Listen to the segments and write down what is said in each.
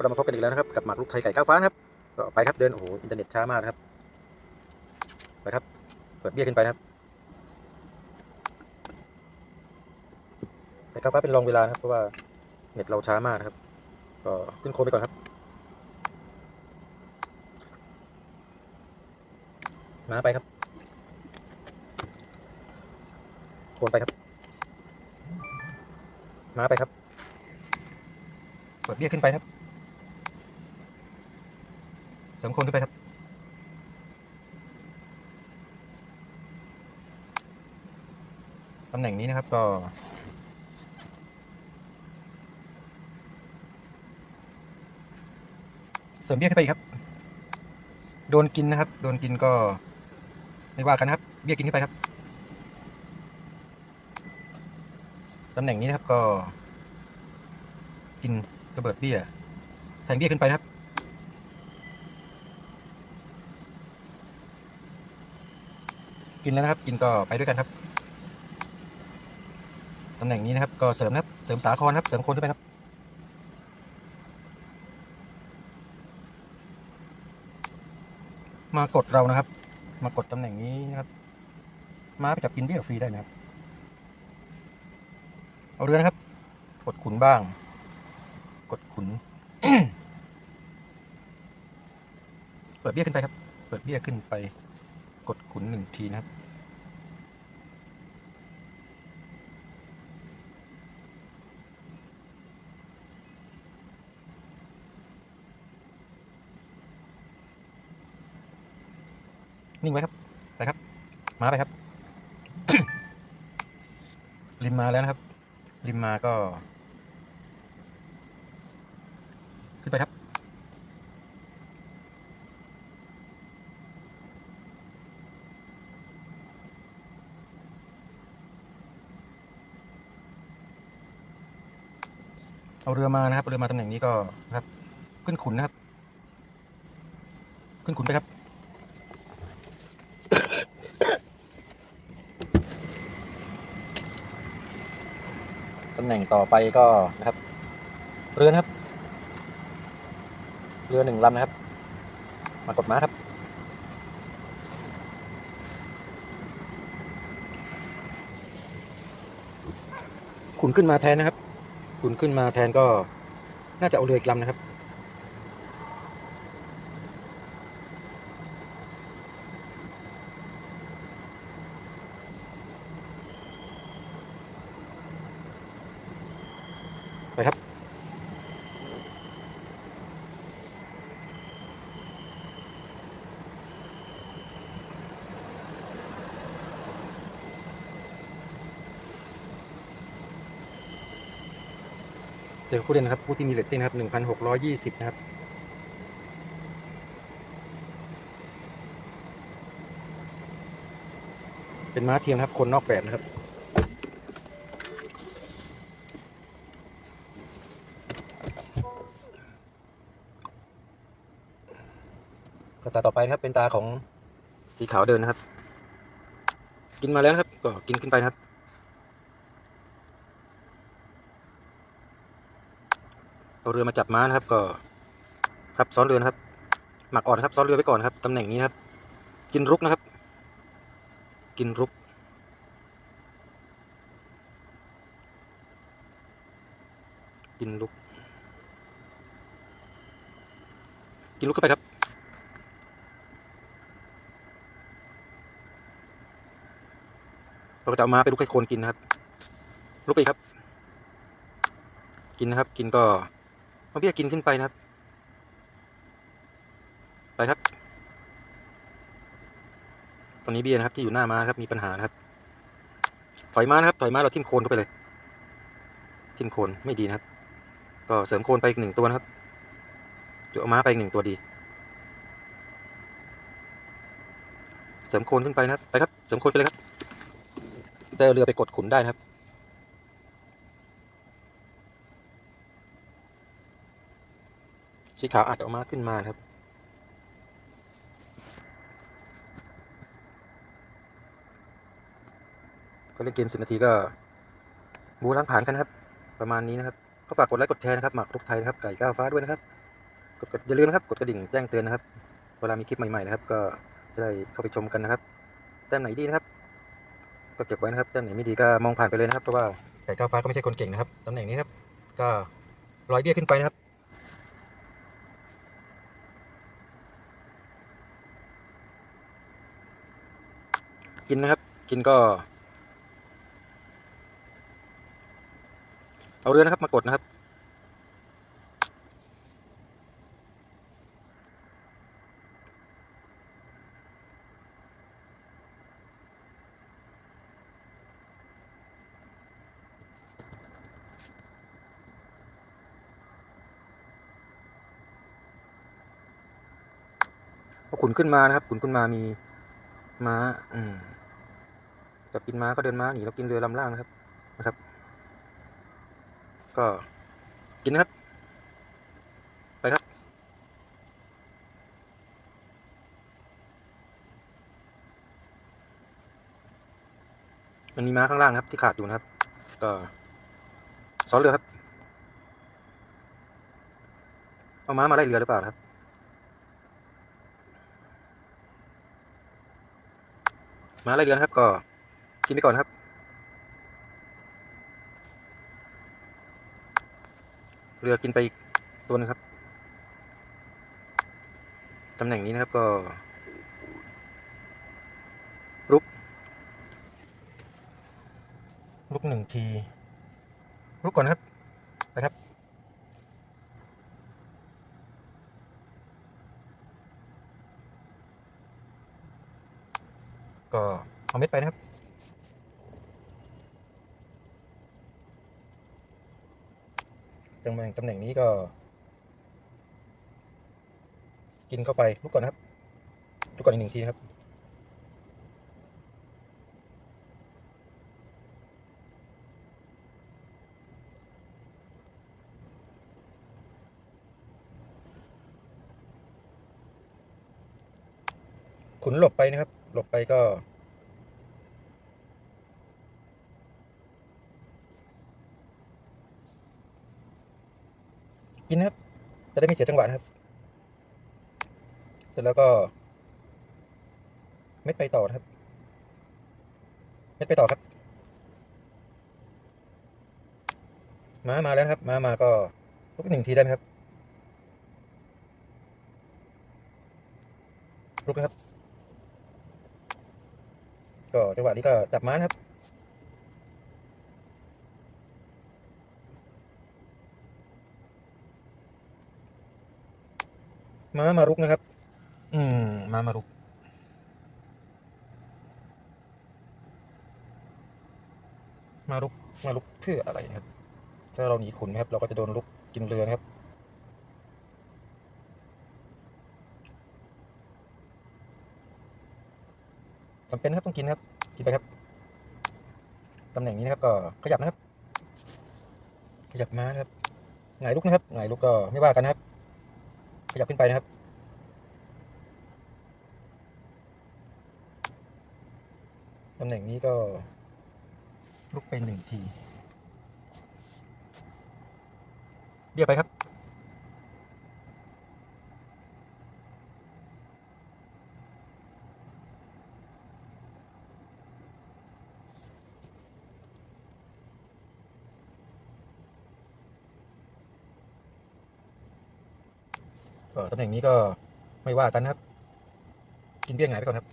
เรามาพบกันอีกแล้วนะครับกับหมากรุกไทยไก่ก้าวฟ้านะครับก็ไปครับเดินโอ้โหอินเทอร์เน็ตช้ามากนะครับไปครับเปิดเบี้ยขึ้นไปนะครับไก่ก้าวฟ้าเป็นรองเวลานะครับเพราะว่าเน็ตเราช้ามากนะครับ ก็ขึ้นโค้ดไปก่อนครับ มาไปครับโคนไปครับ มาไปครับเปิดเบี้ยขึ้นไปครับ สริมโคนขึ้นไปครับ ตำแหน่งนี้นะครับก็เสริมเบี้ยขึ้นไปอีกครับ โดนกินนะครับ โดนกินก็ไม่ว่ากันนะครับ เบี้ยกินขึ้นไปครับ ตำแหน่งนี้นะครับก็ กินระเบิดเบี้ยแทงเบี้ยขึ้นไปนะครับ กินแล้วนะครับ กินก็ไปด้วยกันครับตำแหน่งนี้นะครับ ก็เสริมนะครับเสริมสาครครับ เสริมคนขึ้นไปครับมากดเรานะครับ มากดตำแหน่งนี้นะครับม้าไปจับกินเบี้ยฟรีได้นะครับ เอาเรือนะครับ กดขุนบ้าง กดขุน เปิดเบี้ยขึ้นไปครับ เปิดเบี้ยขึ้นไป กดขุนหนึ่งทีนะครับ นิ่งไว้ครับไปครับ มาไปครับ ริมมาแล้วนะครับ ริมมาก็ ขึ้นไปครับ เอาเรือมานะครับ เรือมาตำแหน่งนี้ก็นะครับ ขึ้นขุนนะครับ ขึ้นขุนไปครับ ตำแหน่งต่อไปก็นะครับ เรือนะครับ เรือหนึ่งลำนะครับ มากดม้าครับ ขุนขึ้นมาแทนนะครับ ขุนขึ้นมาแทนก็น่าจะเอาเรืออีกลำนะครับ เจอผู้เล่นนะครับผู้ที่มีเรตติ้งนะครับหนึ่งพันหกร้อยยี่สิบนะครับเป็นม้าเทียมครับคนนอกแบบนะครับตาต่อไปนะครับเป็นตาของสีขาวเดินนะครับ กินมาแล้วนะครับ ก็กินขึ้นไปนะครับ เอาเรือมาจับม้านะครับ ก็ครับซ้อนเรือนะครับ หมักอ่อนนะครับซ้อนเรือไว้ก่อนครับตำแหน่งนี้นะครับ กินรุกนะครับ กินรุก กินลุก กินลุกเข้าไปครับเราก็จะเอาม้าไปลุกให้โคนกินนะครับลุกไปครับ กินนะครับ กินก็ เบี้ยกินขึ้นไปนะครับ ไปครับ ตอนนี้เบี้ยนะครับที่อยู่หน้าม้าครับมีปัญหานะครับ ถอยม้านะครับ ถอยม้าเราทิ่มโคนเข้าไปเลย ทิ่มโคนไม่ดีนะครับ ก็เสริมโคนไปอีกหนึ่งตัวนะครับเดี๋ยวเอาม้าไปอีกหนึ่งตัวดี เสริมโคนขึ้นไปนะครับ ไปครับ เสริมโคนไปเลยครับแต่เรือไปกดขุนได้นะครับ สีขาวอัดออกมาขึ้นมาครับ ก็เล่นเกมสิบนาทีก็บูล้างผ่านกันครับ ประมาณนี้นะครับ ก็ฝากกดไลค์กดแชร์นะครับหมากรุกไทยนะครับไก่ก้าวฟ้าด้วยนะครับ กดกดอย่าลืมนะครับ กดกระดิ่งแจ้งเตือนนะครับ เวลามีคลิปใหม่ๆนะครับ ก็จะได้เข้าไปชมกันนะครับแต้มไหนดีนะครับ ก็เก็บไว้นะครับแต้มไหนไม่ดีก็มองผ่านไปเลยนะครับเพราะว่าไก่ก้าวฟ้าก็ไม่ใช่คนเก่งนะครับตำแหน่งนี้ครับก็ร้อยเบี้ยขึ้นไปนะครับ กินนะครับ กินก็ เอาเรือนะครับมากดนะครับ พอขุนขึ้นมานะครับ ขุนขึ้นมามีม้า อืม จะกินม้าก็เดินม้าหนีแล้วกินเรือลำล่างนะครับนะครับ ก็กินนะครับ ไปครับมันมีม้าข้างล่างครับที่ขาดอยู่นะครับ ก็ซ้อนเรือครับ เอาม้ามาไล่เรือหรือเปล่าครับมาไล่เรือนะครับก็ กินไปก่อนครับ เรือกินไปอีกตัวหนึงครับตำแหน่งนี้นะครับก็ลุกลุกหนึ่งทีลุกก่อนครับนะครับก็เอาเม็ดไปนะครับ ตำแหน่งตำแหน่งนี้ก็ กินเข้าไปลุกก่อนนะครับลุกก่อนอีกหนึ่งทีครับ ขุนหลบไปนะครับ หลบไปก็ กินนะครับ จะได้ไม่เสียจังหวะนะครับ เสร็จแล้วก็ เม็ดไปต่อนะครับ เม็ดไปต่อครับม้ามาแล้วครับ มามาก็ลุกหนึ่งทีได้ไหมครับลุกนะครับ ก็จังหวะนี้ก็จับม้านะครับ ม้ามารุกนะครับ อืม ม้ามารุก มารุก มารุกเพื่ออะไรนะครับ ถ้าเราหนีขุนนะครับ เราก็จะโดนลุกกินเรือนะครับจำเป็นนะครับต้องกินนะครับ กินไปครับ ตำแหน่งนี้นะครับ ก็ขยับนะครับ ขยับม้านะครับ หงายลุกนะครับ หงายลุกก็ไม่ว่ากันนะครับข ยับขึ้นไปนะครับ ตำแหน่งนี้ก็ลุกไปหนึ่งที เรียบไปครับ ก็ตำแหน่งนี้ก็ไม่ว่ากันนะครับ กินเบี้ยงายไปก่อนครับ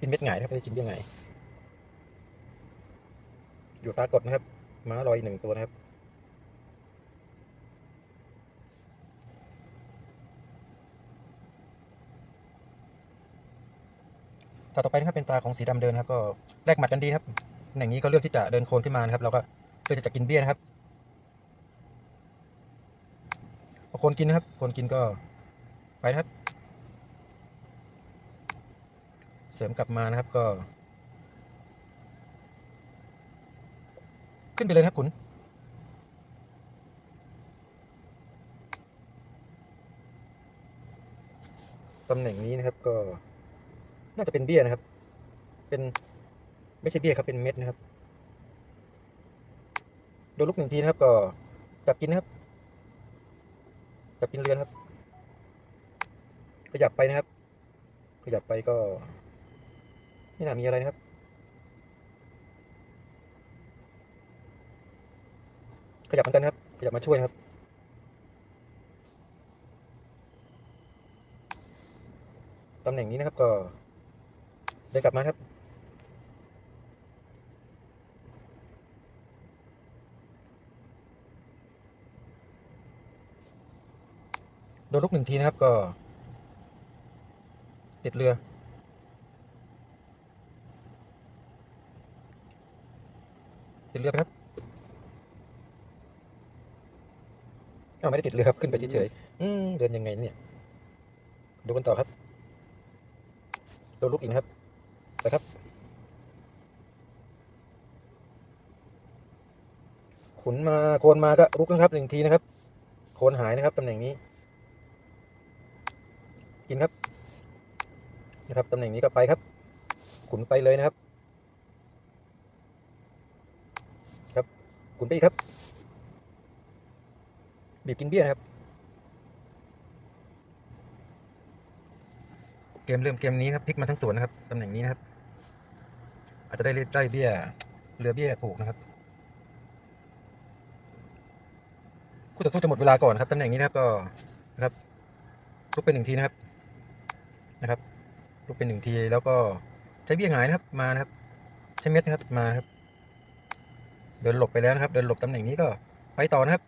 กินเม็ดหงายนะครับไม่ได้กินเบี้ยงายอยู่ตากดนะครับ ม้าลอยหนึ่งตัวนะครับตาต่อไปนะครับเป็นตาของสีดำเดินครับก็แลกหมัดกันดีครับตำแหน่งนี้ก็เลือกที่จะเดินโคนขึ้นมานะครับ เราก็เลือกที่จะกินเบี้ยนะครับ พอ คนกินนะครับ คนกินก็ไปนะครับ เสริมกลับมานะครับก็ ขึ้นไปเลยนะครับขุนตำแหน่งนี้นะครับก็น่าจะเป็นเบี้ยนะครับ เป็นไม่ใช่เบี้ยครับเป็นเม็ดนะครับ โดนลูกหนึ่งทีนะครับก็จับกินนะครับ จับกินเรือนครับ ขยับไปนะครับ ขยับไปก็ ไม่น่ามีอะไรนะครับ ขยับเหมือนกันครับ ขยับมาช่วยนะครับตำแหน่งนี้นะครับก็เดินกลับมาครับ โดน ลุกหนึ่งทีนะครับก็ ติดเรือ ติดเรือไปครับอ้าวไม่ได้ติดเรือครับ ขึ้นไปเฉยๆอืมเดินยังไงเนี่ย ดูกันต่อครับโดนลุกอีกนะครับไปครับขุนมาโคนมาก็ลุกนะครับหนึ่งทีนะครับ โคนหายนะครับตำแหน่งนี้ กินครับนะครับตำแหน่งนี้ก็ไปครับ ขุนไปเลยนะครับ ครับขุนไปอีกครับ บีบกินเบี้ยนะครับ เกมเริ่มเกมนี้ครับพลิกมาทั้งสวนนะครับตำแหน่งนี้นะครับ อาจจะได้ได้เบี้ยเรือเบี้ยผูกนะครับคู่ต่อสู้จะหมดเวลาก่อนครับตำแหน่งนี้นะครับก็นะครับลุกเป็นหนึ่งทีนะครับ นะครับลุกเป็นหนึ่งทีแล้วก็ใช้เบี้ยหงายนะครับมานะครับ ใช้เม็ดนะครับมานะครับ เดินหลบไปแล้วนะครับ เดินหลบตำแหน่งนี้ก็ไปต่อนะครับ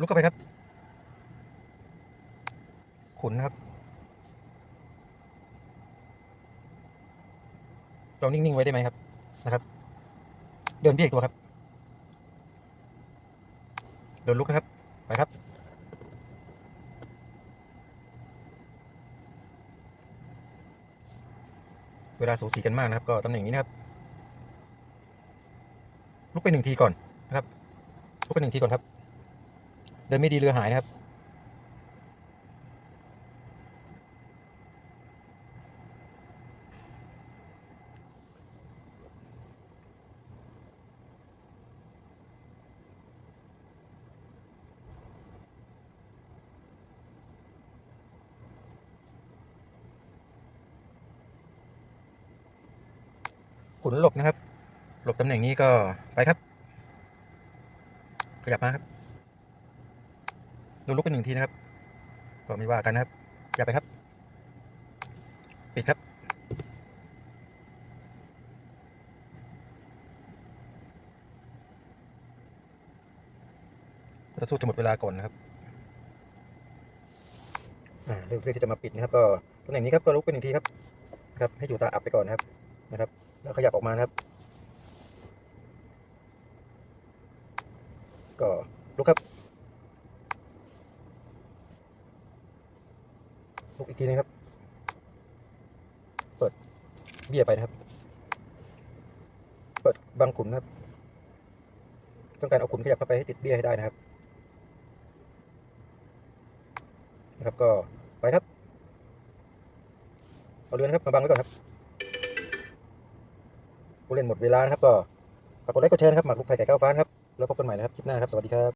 ลุกเข้าไปครับ ขุนครับเรานิ่ง ๆ ไว้ได้ไหมครับนะครับ เดินเบี้ยอีกตัวครับ เดินลุกนะครับ ไปครับ เวลาสูสีกันมากนะครับ ก็ตำแหน่งนี้นะครับ ลุกไปหนึ่งทีก่อนนะครับลุกไปหนึ่งทีก่อนครับ เดินไม่ดีเรือหายนะครับ ขุนหลบนะครับ หลบตำแหน่งนี้ก็ไปครับ ขยับมาครับดูลุกเป็นหนึ่งทีนะครับ ก็ไม่ว่ากันนะครับ อย่าไปครับ ปิดครับ จะสู้จะหมดเวลาก่อนนะครับอ่าเรื่องที่จะมาปิดนะครับ ก็ตำแหน่งนี้ครับก็ลุกเป็นหนึ่งทีครับนะครับ ให้อยู่ตาอับไปก่อนนะครับ นะครับ แล้วขยับออกมานะครับ ก็ลุกครับลุกอีกทีนึงครับ เปิดเบี้ยไปนะครับ เปิดบังขุนครับ ต้องการเอาขุนขยับเข้าไปให้ติดเบี้ยให้ได้นะครับนะครับก็ไปครับ เอาเรือนะครับ มาบังไว้ก่อนครับ ผู้เล่นหมดเวลานะครับก็ฝากกดไลค์กดแชร์นะครับหมากลุกไทยไก่ก้าวฟ้านครับแล้วพบกันใหม่นะครับคลิปหน้าครับสวัสดีครับ